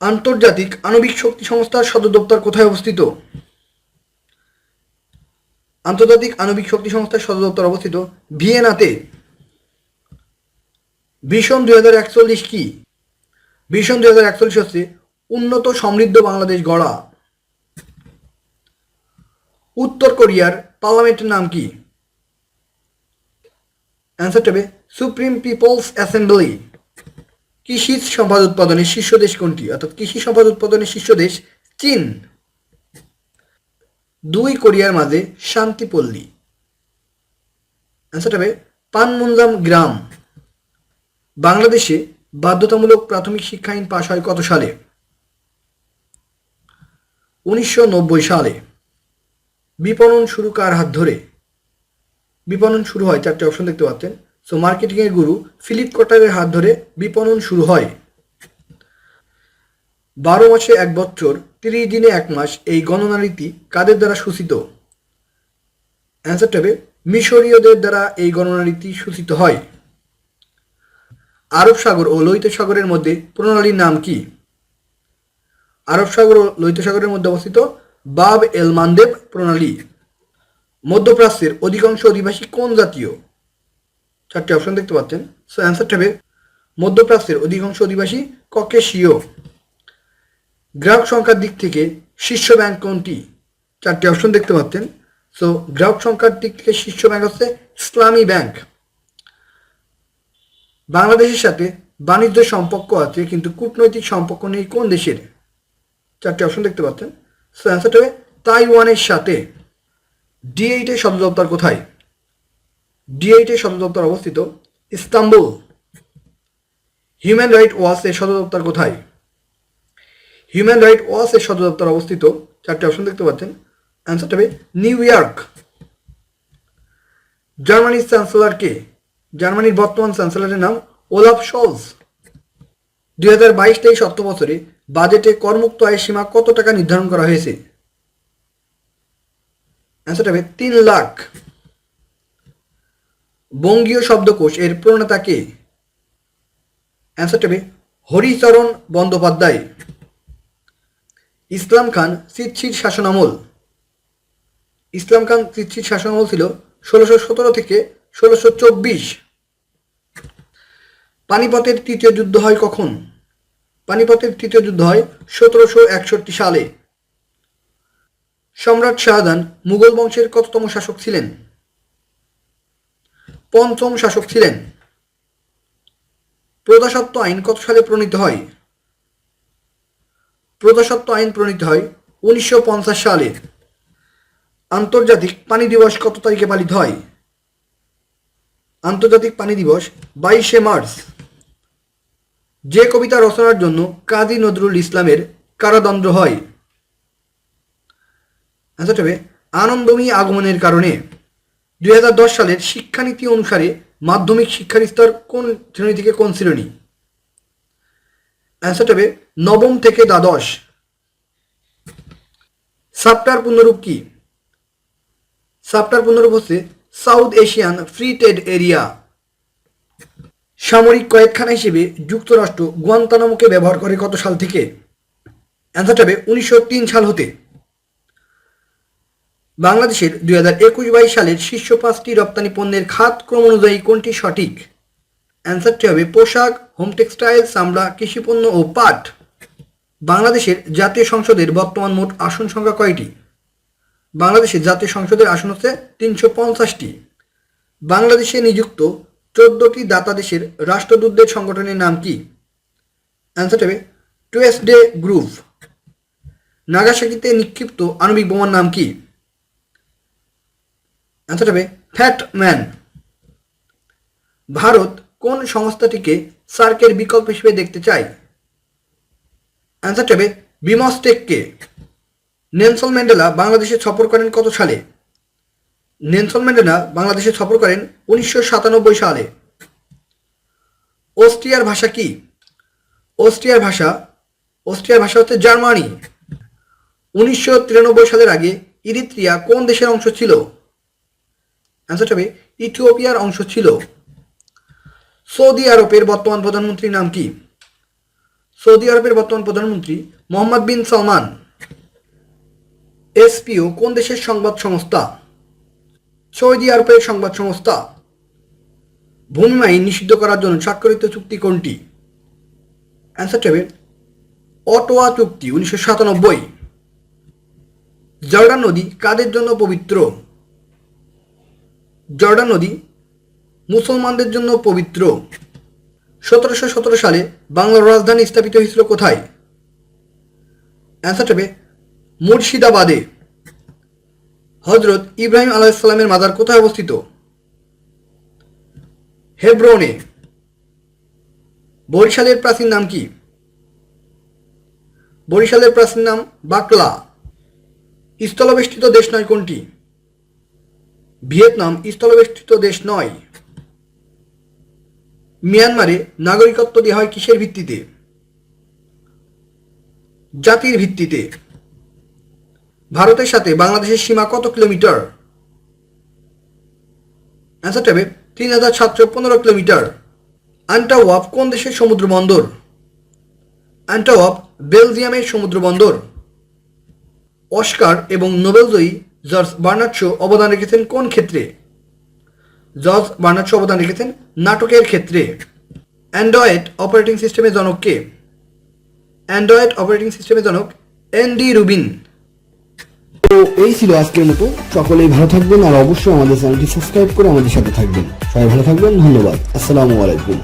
আন্তর্জাতিক আণবিক শক্তি সংস্থার সদর দপ্তর কোথায় অবস্থিত? আন্তর্জাতিক আণবিক শক্তি সংস্থার সদর দপ্তর অবস্থিত ভিয়েনাতে। ভিশন দুই হাজার একচল্লিশ কি? ভিশন দুই হাজার একচল্লিশ হচ্ছে উন্নত সমৃদ্ধ বাংলাদেশ গড়া। উত্তর কোরিয়ার পার্লামেন্টের নাম কি? অ্যান্সারটা হবে সুপ্রিম পিপলস অ্যাসেম্বলি। কৃষি সম্পদ উৎপাদনের শীর্ষ দেশ কোনটি? অর্থাৎ কৃষি সম্পদ উৎপাদনের শীর্ষ দেশ চীন। দুই কোরিয়ার মাঝে শান্তিপল্লী। অ্যান্সারটা হবে পানমুনজাম গ্রাম। বাংলাদেশে বাধ্যতামূলক প্রাথমিক শিক্ষা আইন পাশ হয় কত সালে? উনিশশো নব্বই সালে। বিপণন শুরু কার হাত ধরে? বিপণন শুরু হয় চারটে অপশন দেখতে পাচ্ছেন। সো মার্কেটিং এর গুরু ফিলিপ কটারের হাত ধরে বিপণন শুরু হয়। বারো মাসে এক বছর, তিরিশ দিনে এক মাস এই গণনা রীতি কাদের দ্বারা সূচিত? অ্যান্সারটা হবে মিশরীয়দের দ্বারা এই গণনা রীতি সূচিত হয়। আরব সাগর ও লোহিত সাগরের মধ্যে প্রণালীর নাম কি? আরব সাগর ও লোহিত সাগরের মধ্যে অবস্থিত বাব এল মানদেব প্রণালী। মধ্যপ্রাচ্যের অধিকাংশ অধিবাসী কোন জাতীয়? চারটি অপশন দেখতে পাচ্ছেন। সো অ্যান্সারটা হবে মধ্যপ্রাচ্যের অধিকাংশ অধিবাসী ককেশীয় গ্রাহক সংখ্যার দিক থেকে শীর্ষ ব্যাংক কোনটি? চারটি অপশন দেখতে পাচ্ছেন। সো গ্রাহক সংখ্যার দিক থেকে শীর্ষ ব্যাংক হচ্ছে ইসলামী ব্যাংক বাংলাদেশের সাথে বাণিজ্য সম্পর্ক আছে, কিন্তু কূটনৈতিক সম্পর্ক নেই কোন দেশের? চারটি অপশন দেখতে পাচ্ছেন। সো অ্যান্সারটা হবে তাইওয়ানের সাথে ডি এইটের সদর দপ্তর কোথায়? ডি এইটের সদর দপ্তর অবস্থিত ইস্তাম্বুল। হিউম্যান রাইট ওয়াচ এর সদর দপ্তর কোথায়? হিউম্যান রাইট ওয়াচ এর সদর দপ্তর অবস্থিত চারটি অপশন দেখতে পাচ্ছেন। অ্যান্সারটা হবে নিউ ইয়র্ক জার্মানির চ্যান্সেলর কে? জার্মানির বর্তমান চ্যান্সেলরের নাম ওলাফ শলস দুই হাজার বাইশ তেইশ অর্থ বছরে বাজেটে করমুক্ত আয়ের সীমা কত টাকা নির্ধারণ করা হয়েছে? অ্যান্সারটা হবে তিন লাখ। বঙ্গীয় শব্দকোষ এর প্রণেতা কে? অ্যান্সারটা হবে হরিচরণ বন্দ্যোপাধ্যায়। ইসলাম খান চিৎসির শাসনামল। ইসলাম খান চিৎসির শাসনামল ছিল ষোলোশো সতেরো থেকে ষোলোশো চব্বিশ। পানিপথের তৃতীয় যুদ্ধ হয় কখন? পানিপথের তৃতীয় যুদ্ধ হয় সতেরোশো একষট্টি সালে। সম্রাট শাহজাহান মুঘল বংশের কততম শাসক ছিলেন? পঞ্চম শাসক ছিলেন। প্রজাসত্ব আইন কত সালে প্রণীত হয়? প্রজাসত্ব আইন প্রণীত হয় উনিশশো পঞ্চাশ সালে। আন্তর্জাতিক পানি দিবস কত তারিখে পালিত হয়? আন্তর্জাতিক পানি দিবস বাইশে মার্চ। যে কবিতা রচনার জন্য কাজী নজরুল ইসলামের কারাদণ্ড হয়। আনন্দময়ী আগমনের কারণে। দুই হাজার দশ সালের শিক্ষানীতি অনুসারে মাধ্যমিক শিক্ষার স্তর কোন শ্রেণি থেকে কোন শ্রেণি? অ্যান্সারটা হবে নবম থেকে দ্বাদশ। সাপ্টার পুনরূপ কি? সাপ্টার পুনরূপ হচ্ছে South Asian free trade area সামরিক কয়েকখানা হিসেবে যুক্তরাষ্ট্র গুয়ান্তানামোকে ব্যবহার করে কত সাল থেকে? অ্যান্সারটা হবে উনিশশো তিন সাল হতে। বাংলাদেশের দুই হাজার একুশ বাইশ সালের শীর্ষ পাঁচটি রপ্তানি পণ্যের খাত ক্রম অনুযায়ী কোনটি সঠিক? অ্যান্সারটি হবে পোশাক, হোম টেক্সটাইল, চামড়া, কৃষিপণ্য ও পাট। বাংলাদেশের জাতীয় সংসদের বর্তমান মোট আসন সংখ্যা কয়টি? বাংলাদেশের জাতীয় সংসদের আসন হচ্ছে তিনশো পঞ্চাশটি। বাংলাদেশে নিযুক্ত চোদ্দটি দাতা দেশের রাষ্ট্রদূতদের সংগঠনের নাম কি? অ্যান্সারটা হবে টুয়েসডে গ্রুপ। নাগাসাকিতে নিক্ষিপ্ত আণবিক বোমার নাম কি? অ্যান্সার হবে ফ্যাট ম্যান ভারত কোন সংস্থাটিকে সার্কের বিকল্প হিসেবে দেখতে চায়? অ্যান্সারটা হবে বিমস্টেককে নেলসন ম্যান্ডেলা বাংলাদেশে সফর করেন কত সালে? নেলসন ম্যান্ডেলা বাংলাদেশে সফর করেন উনিশশো সাতানব্বই সালে। অস্ট্রিয়ার ভাষা কি? অস্ট্রিয়ার ভাষা অস্ট্রিয়ার ভাষা হচ্ছে জার্মানি। উনিশশো তিরানব্বই সালের আগে ইরিত্রিয়া কোন দেশের অংশ ছিল? অ্যান্সারটা হবে ইথিওপিয়ার অংশ ছিল। সৌদি আরবের বর্তমান প্রধানমন্ত্রীর নাম কি? সৌদি আরবের বর্তমান প্রধানমন্ত্রী মোহাম্মদ বিন সালমান। এসপিও কোন দেশের সংবাদ সংস্থা? সৌদি আরবের সংবাদ সংস্থা। ভূমি আইন নিষিদ্ধ করার জন্য স্বাক্ষরিত চুক্তি কোনটি? অ্যান্সারটি হবে অটোয়া চুক্তি, উনিশশো সাতানব্বই। জর্ডান নদী কাদের জন্য পবিত্র? জর্ডান নদী মুসলমানদের জন্য পবিত্র। সতেরোশো সতেরো সালে বাংলার রাজধানী স্থাপিত হয়েছিল কোথায়? অ্যান্সার হবে মুর্শিদাবাদে। হজরত ইব্রাহিম আলাইসাল্লামের মাজার কোথায় অবস্থিত? হেব্রনে। বরিশালের প্রাচীন নাম কি? বরিশালের প্রাচীন নাম বাকলা। স্থলবেষ্টিত দেশ নয় কোনটি? ভিয়েতনাম স্থলবেষ্টিত দেশ নয়। মিয়ানমারে নাগরিকত্ব দেওয়া হয় কিসের ভিত্তিতে? জাতির ভিত্তিতে। ভারতের সাথে বাংলাদেশের সীমা কত কিলোমিটার? অ্যান্সারটা হবে তিন হাজার সাতশো পনেরো কিলোমিটার। আন্টাওয়াপ কোন দেশের সমুদ্র বন্দর? অ্যান্টাওয়াপ বেলজিয়ামের সমুদ্র বন্দর। অস্কার এবং নোবেলজয়ী জর্জ বার্নার্ডশো অবদান রেখেছেন কোন ক্ষেত্রে? জর্জ বার্নার্ডশো অবদান রেখেছেন নাটকের ক্ষেত্রে। অ্যান্ড্রয়েড অপারেটিং সিস্টেমের জনক কে? অ্যান্ড্রয়েড অপারেটিং সিস্টেমের জনক এনডি রুবিন। তো এই ছিল আজকের মতো। সকলেই ভালো থাকবেন আর অবশ্যই আমাদের চ্যানেলটি সাবস্ক্রাইব করে আমাদের সাথে থাকবেন। সবাই ভালো থাকবেন, ধন্যবাদ। আসসালামু আলাইকুম।